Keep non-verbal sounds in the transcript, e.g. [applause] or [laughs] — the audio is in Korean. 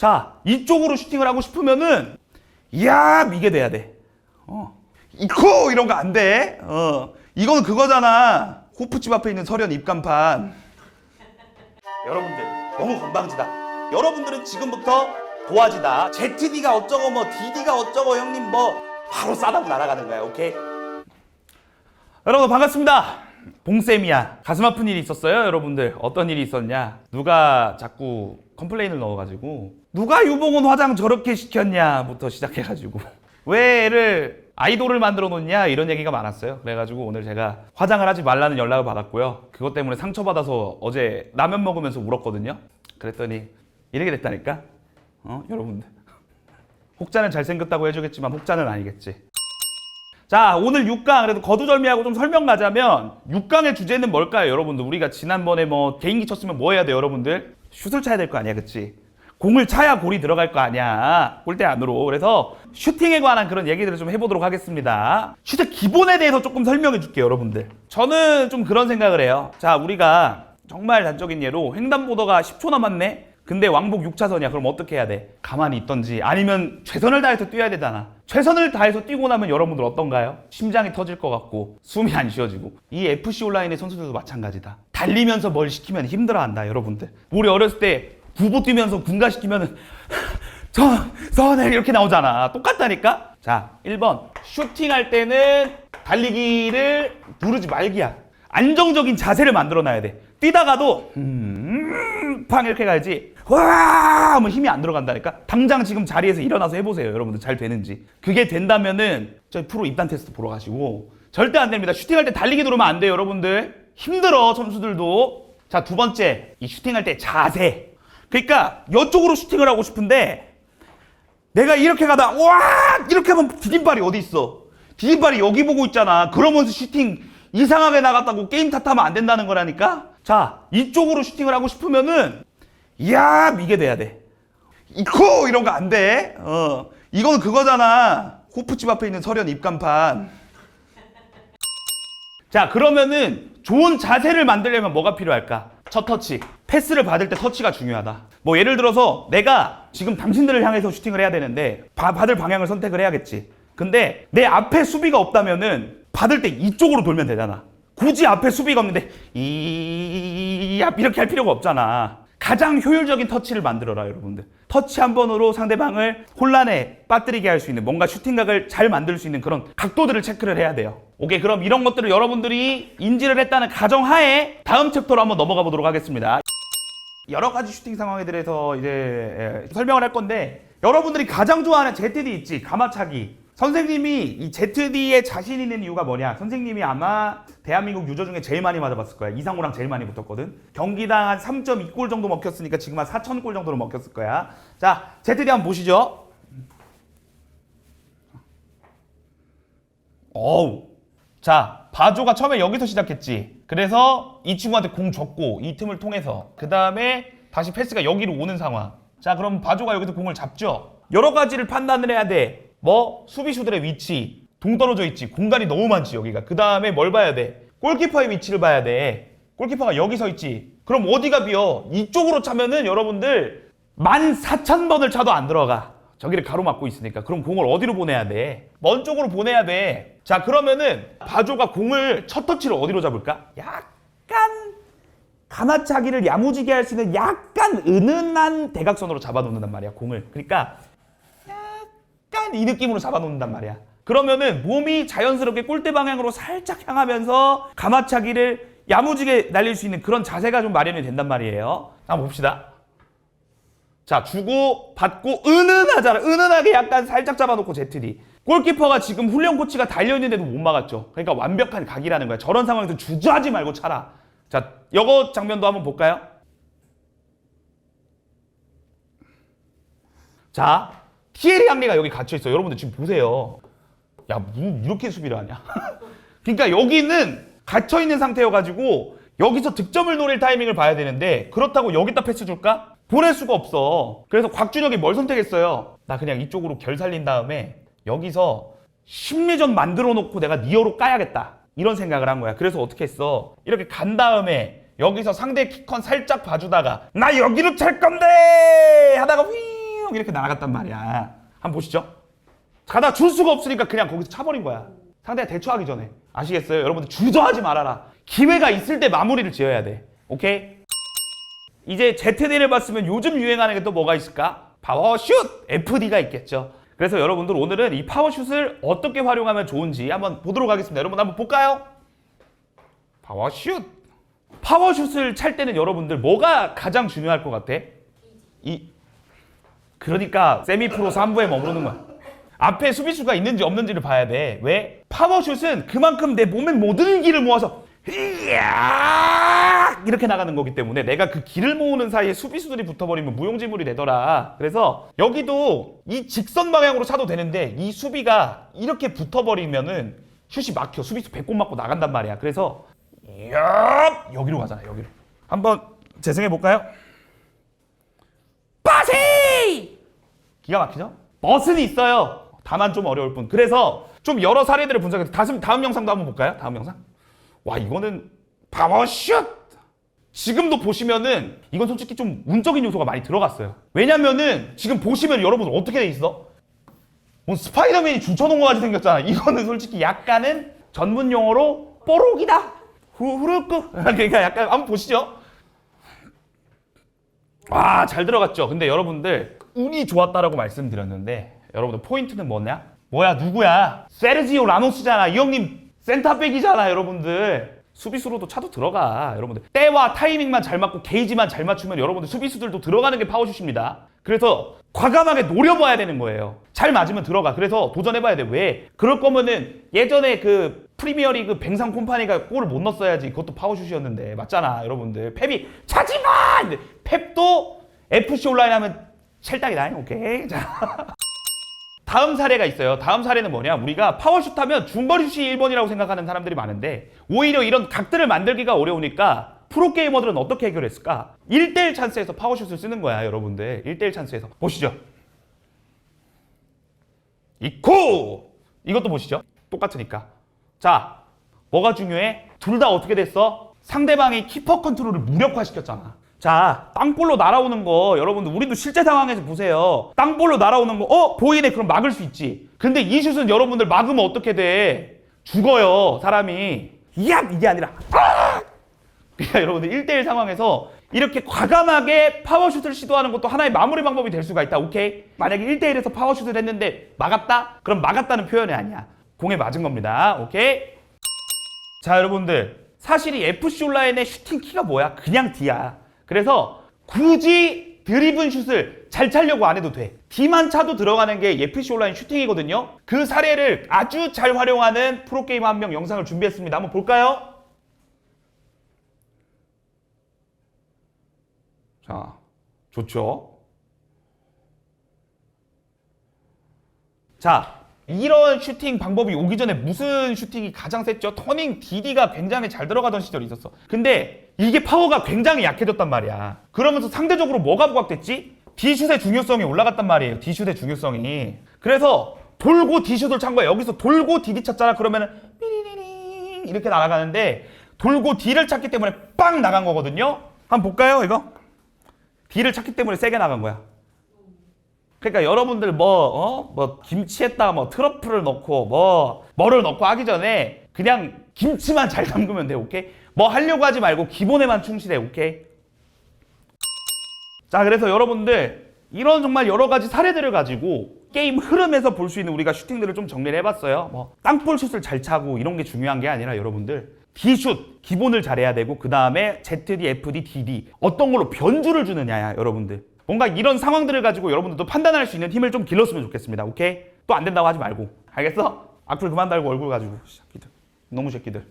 자, 이쪽으로 슈팅을 하고 싶으면은, 야 이게 돼야 돼. 어. 이코! 이런 거 안 돼. 어. 이건 그거잖아. 호프집 앞에 있는 설현 입간판. 여러분들, 너무 건방지다. 여러분들은 지금부터 도화지다. ZD가 어쩌고 뭐 DD가 어쩌고 형님 뭐 바로 싸다고 날아가는 거야. 오케이? 여러분 반갑습니다. 봉쌤이야. 가슴 아픈 일이 있었어요, 여러분들. 어떤 일이 있었냐? 누가 자꾸 컴플레인을 넣어가지고 누가 유봉은 화장 저렇게 시켰냐부터 시작해가지고 [laughs] 왜 애를 아이돌을 만들어 놓냐 이런 얘기가 많았어요. 그래가지고 오늘 제가 화장을 하지 말라는 연락을 받았고요. 그것 때문에 상처받아서 어제 라면 먹으면서 울었거든요. 그랬더니 이렇게 됐다니까. 어, 여러분들. [laughs] 혹자는 잘생겼다고 해주겠지만 혹자는 아니겠지. 자, 오늘 6강 그래도 거두절미하고 좀 설명 가자면 6강의 주제는 뭘까요, 여러분들? 우리가 지난번에 뭐 개인기 쳤으면 뭐 해야 돼, 여러분들? 슛을 차야 될 거 아니야, 그치? 공을 차야 골이 들어갈 거 아니야. 골대 안으로. 그래서 슈팅에 관한 그런 얘기들을 좀 해보도록 하겠습니다. 슈팅 기본에 대해서 조금 설명해 줄게요, 여러분들. 저는 좀 그런 생각을 해요. 자, 우리가 정말 단적인 예로 횡단보도가 10초 남았네? 근데 왕복 6차선이야. 그럼 어떻게 해야 돼? 가만히 있던지 아니면 최선을 다해서 뛰어야 되잖아. 최선을 다해서 뛰고 나면 여러분들 어떤가요? 심장이 터질 것 같고 숨이 안 쉬어지고 이 FC 온라인의 선수들도 마찬가지다. 달리면서 뭘 시키면 힘들어 한다, 여러분들. 우리 어렸을 때 구보 뛰면서 군가 시키면은 [laughs] 선, 선을 이렇게 나오잖아. 똑같다니까? 자, 1번. 슈팅할 때는 달리기를 누르지 말기야. 안정적인 자세를 만들어 놔야 돼. 뛰다가도 음, 팡 이렇게 가야지. 와! 하면 힘이 안 들어간다니까. 당장 지금 자리에서 일어나서 해보세요, 여러분들 잘 되는지. 그게 된다면은 저희 프로 입단 테스트 보러 가시고 절대 안 됩니다. 슈팅할 때 달리기 누르면 안 돼요, 여러분들. 힘들어 선수들도. 자, 두 번째 이 슈팅할 때 자세. 그러니까 이쪽으로 슈팅을 하고 싶은데 내가 이렇게 가다 와 이렇게 하면 디딤발이 어디 있어? 디딤발이 여기 보고 있잖아. 그러면서 슈팅 이상하게 나갔다고 게임 탓하면 안 된다는 거라니까. 자 이쪽으로 슈팅을 하고 싶으면은 야 이게 돼야 돼. 이코 이런 거 안 돼. 어 이건 그거잖아. 호프집 앞에 있는 설현 입간판. 자 그러면은 좋은 자세를 만들려면 뭐가 필요할까? 첫 터치. 패스를 받을 때 터치가 중요하다. 뭐 예를 들어서 내가 지금 당신들을 향해서 슈팅을 해야 되는데 바- 받을 방향을 선택을 해야겠지. 근데 내 앞에 수비가 없다면은 받을 때 이쪽으로 돌면 되잖아. 굳이 앞에 수비가 없는데 이앞 이렇게 할 필요가 없잖아. 가장 효율적인 터치를 만들어라 여러분들. 터치 한 번으로 상대방을 혼란에 빠뜨리게 할 수 있는 뭔가 슈팅각을 잘 만들 수 있는 그런 각도들을 체크를 해야 돼요. 오케이 그럼 이런 것들을 여러분들이 인지를 했다는 가정하에 다음 챕터로 한번 넘어가 보도록 하겠습니다. 여러 가지 슈팅 상황에 대해서 이제 예, 설명을 할 건데 여러분들이 가장 좋아하는 ZD 있지 가마차기 선생님이 이 ZD에 자신 있는 이유가 뭐냐 선생님이 아마 대한민국 유저 중에 제일 많이 맞아봤을 거야 이상호랑 제일 많이 붙었거든 경기당 한 3.2골 정도 먹혔으니까 지금 한 4,000골 정도로 먹혔을 거야 자 ZD 한번 보시죠 어우 자, 바조가 처음에 여기서 시작했지. 그래서 이 친구한테 공 줬고 이 틈을 통해서 그 다음에 다시 패스가 여기로 오는 상황. 자, 그럼 바조가 여기서 공을 잡죠. 여러 가지를 판단을 해야 돼. 뭐 수비수들의 위치, 동떨어져 있지. 공간이 너무 많지 여기가. 그 다음에 뭘 봐야 돼? 골키퍼의 위치를 봐야 돼. 골키퍼가 여기 서 있지. 그럼 어디가 비어? 이쪽으로 차면은 여러분들 14,000번을 차도 안 들어가. 저기를 가로막고 있으니까. 그럼 공을 어디로 보내야 돼? 먼 쪽으로 보내야 돼. 자, 그러면은 바조가 공을 첫 터치를 어디로 잡을까? 약간 가마차기를 야무지게 할 수 있는 약간 은은한 대각선으로 잡아놓는단 말이야, 공을. 그러니까 이 느낌으로 잡아놓는단 말이야. 그러면은 몸이 자연스럽게 골대 방향으로 살짝 향하면서 가마차기를 야무지게 날릴 수 있는 그런 자세가 좀 마련이 된단 말이에요. 한번 봅시다. 자, 주고 받고 은은하잖아. 은은하게 약간 살짝 잡아놓고 ZD. 골키퍼가 지금 훈련 코치가 달려있는데도 못 막았죠. 그러니까 완벽한 각이라는 거야. 저런 상황에서 주저하지 말고 차라. 자, 여거 장면도 한번 볼까요? 자, 티에리 항리가 여기 갇혀 있어요. 여러분들 지금 보세요. 야, 뭐 이렇게 수비를 하냐? [laughs] 그러니까 여기는 갇혀 있는 상태여 가지고 여기서 득점을 노릴 타이밍을 봐야 되는데 그렇다고 여기다 패스 줄까? 보낼 수가 없어. 그래서 곽준혁이 뭘 선택했어요? 나 그냥 이쪽으로 결 살린 다음에 여기서 심리전 만들어 놓고 내가 니어로 까야겠다. 이런 생각을 한 거야. 그래서 어떻게 했어? 이렇게 간 다음에 여기서 상대 키컨 살짝 봐주다가 나 여기로 찰 건데 하다가 휘 쭉 이렇게 날아갔단 말이야. 한번 보시죠. 가다 줄 수가 없으니까 그냥 거기서 차버린 거야. 상대가 대처하기 전에. 아시겠어요? 여러분들 주저하지 말아라. 기회가 있을 때 마무리를 지어야 돼. 오케이? 이제 ZD를 봤으면 요즘 유행하는 게 또 뭐가 있을까? 파워슛! FD가 있겠죠. 그래서 여러분들 오늘은 이 파워슛을 어떻게 활용하면 좋은지 한번 보도록 하겠습니다. 여러분 한번 볼까요? 파워슛! 파워슛을 찰 때는 여러분들 뭐가 가장 중요할 것 같아? 이 그러니까 세미프로 3부에 머무르는 거야. 앞에 수비수가 있는지 없는지를 봐야 돼. 왜? 파워슛은 그만큼 내 몸의 모든 기를 모아서 이렇게 나가는 거기 때문에 내가 그 기를 모으는 사이에 수비수들이 붙어버리면 무용지물이 되더라. 그래서 여기도 이 직선 방향으로 차도 되는데 이 수비가 이렇게 붙어버리면은 슛이 막혀. 수비수 배꼽 맞고 나간단 말이야. 그래서 이야 여기로 가잖아. 여기로. 한번 재생해 볼까요? 빠세! 기가 막히죠? 멋은 있어요. 다만 좀 어려울 뿐. 그래서 좀 여러 사례들을 분석해서 다음, 다음 영상도 한번 볼까요? 다음 영상. 와 이거는 파워슛! 지금도 보시면은 이건 솔직히 좀 운적인 요소가 많이 들어갔어요. 왜냐면은 지금 보시면 여러분 어떻게 돼 있어? 뭐 스파이더맨이 줄쳐놓은 거 같이 생겼잖아. 이거는 솔직히 약간은 전문 용어로 뽀록이다. 후- 후루꾸. [laughs] 그러니까 약간 한번 보시죠. 와, 잘 들어갔죠. 근데 여러분들 운이 좋았다라고 말씀드렸는데 여러분들 포인트는 뭐냐? 뭐야, 누구야? 세르지오 라모스잖아. 이 형님 센터백이잖아, 여러분들. 수비수로도 차도 들어가, 여러분들. 때와 타이밍만 잘 맞고 게이지만 잘 맞추면 여러분들 수비수들도 들어가는 게 파워슛입니다. 그래서 과감하게 노려봐야 되는 거예요. 잘 맞으면 들어가. 그래서 도전해봐야 돼. 왜? 그럴 거면은 예전에 그 프리미어리그 뱅상 콤파니가 골을 못 넣었어야지. 그것도 파워슛이었는데 맞잖아, 여러분들. 펩이. 근데 펩도 FC 온라인 하면 찰딱이다. 오케이. 자. 다음 사례가 있어요. 다음 사례는 뭐냐? 우리가 파워슛 하면 중거리슛이 1번이라고 생각하는 사람들이 많은데 오히려 이런 각들을 만들기가 어려우니까 프로게이머들은 어떻게 해결했을까? 1대1 찬스에서 파워슛을 쓰는 거야, 여러분들. 1대1 찬스에서. 보시죠. 이코! 이것도 보시죠. 똑같으니까. 자, 뭐가 중요해? 둘 다 어떻게 됐어? 상대방이 키퍼 컨트롤을 무력화시켰잖아. 자, 땅볼로 날아오는 거 여러분들 우리도 실제 상황에서 보세요. 땅볼로 날아오는 거 어? 보이네. 그럼 막을 수 있지. 근데 이 슛은 여러분들 막으면 어떻게 돼? 죽어요. 사람이. 야 이게 아니라 아! 그러니까 여러분들 1대1 상황에서 이렇게 과감하게 파워슛을 시도하는 것도 하나의 마무리 방법이 될 수가 있다. 오케이? 만약에 1대1에서 파워슛을 했는데 막았다? 그럼 막았다는 표현이 아니야. 공에 맞은 겁니다. 오케이? 자, 여러분들. 사실 이 FC 온라인의 슈팅 키가 뭐야? 그냥 D야. 그래서 굳이 드리븐 슛을 잘 차려고 안 해도 돼. D만 차도 들어가는 게 FC 온라인 슈팅이거든요. 그 사례를 아주 잘 활용하는 프로게이머 한 명 영상을 준비했습니다. 한번 볼까요? 자, 좋죠. 자, 이런 슈팅 방법이 오기 전에 무슨 슈팅이 가장 셌죠? 터닝 DD가 굉장히 잘 들어가던 시절이 있었어. 근데 이게 파워가 굉장히 약해졌단 말이야. 그러면서 상대적으로 뭐가 부각됐지? D슛의 중요성이 올라갔단 말이에요. D슛의 중요성이. 그래서 돌고 D슛을 찬 거야. 여기서 돌고 DD 쳤잖아. 그러면은 삐리리링 이렇게 날아가는데 돌고 D를 찼기 때문에 빵 나간 거거든요. 한번 볼까요, 이거? D를 찾기 때문에 세게 나간 거야. 그러니까 여러분들 뭐, 어? 뭐, 김치에다가 뭐 트러플을 넣고 뭐, 뭐를 넣고 하기 전에 그냥 김치만 잘 담그면 돼, 오케이? 뭐 하려고 하지 말고 기본에만 충실해, 오케이? 자, 그래서 여러분들 이런 정말 여러 가지 사례들을 가지고 게임 흐름에서 볼 수 있는 우리가 슈팅들을 좀 정리를 해봤어요. 뭐 땅볼 슛을 잘 차고 이런 게 중요한 게 아니라 여러분들 D슛 기본을 잘해야 되고 그 다음에 ZD, FD, DD 어떤 걸로 변주를 주느냐야 여러분들. 뭔가 이런 상황들을 가지고 여러분들도 판단할 수 있는 힘을 좀 길렀으면 좋겠습니다. 오케이? 또 안 된다고 하지 말고. 알겠어? 악플 그만 달고 얼굴 가지고. 새끼들. 너무 새끼들.